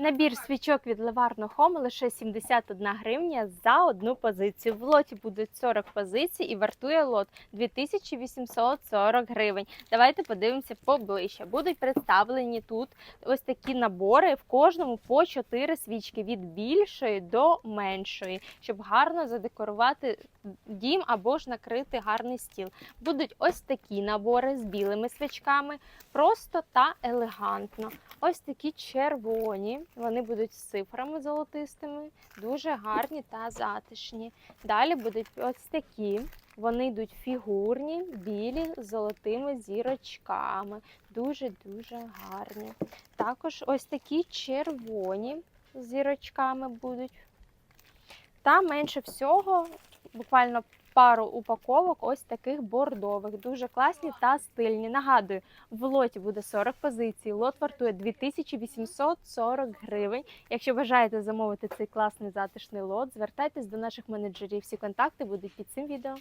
Набір свічок від Леварно Home лише 71 гривня за одну позицію. В лоті будуть 40 позицій і вартує лот 2840 гривень. Давайте подивимося поближче. Будуть представлені тут ось такі набори, в кожному по 4 свічки від більшої до меншої, щоб гарно задекорувати дім або ж накрити гарний стіл. Будуть ось такі набори з білими свічками, просто та елегантно. Ось такі червоні, вони будуть з цифрами золотистими, дуже гарні та затишні. Далі будуть ось такі. Вони йдуть фігурні, білі з золотими зірочками. Дуже-дуже гарні. Також ось такі червоні з зірочками будуть. Та менше всього, буквально пару упаковок ось таких бордових. Дуже класні та стильні. Нагадую, в лоті буде 40 позицій. Лот вартує 2840 гривень. Якщо бажаєте замовити цей класний затишний лот, звертайтесь до наших менеджерів. Всі контакти будуть під цим відео.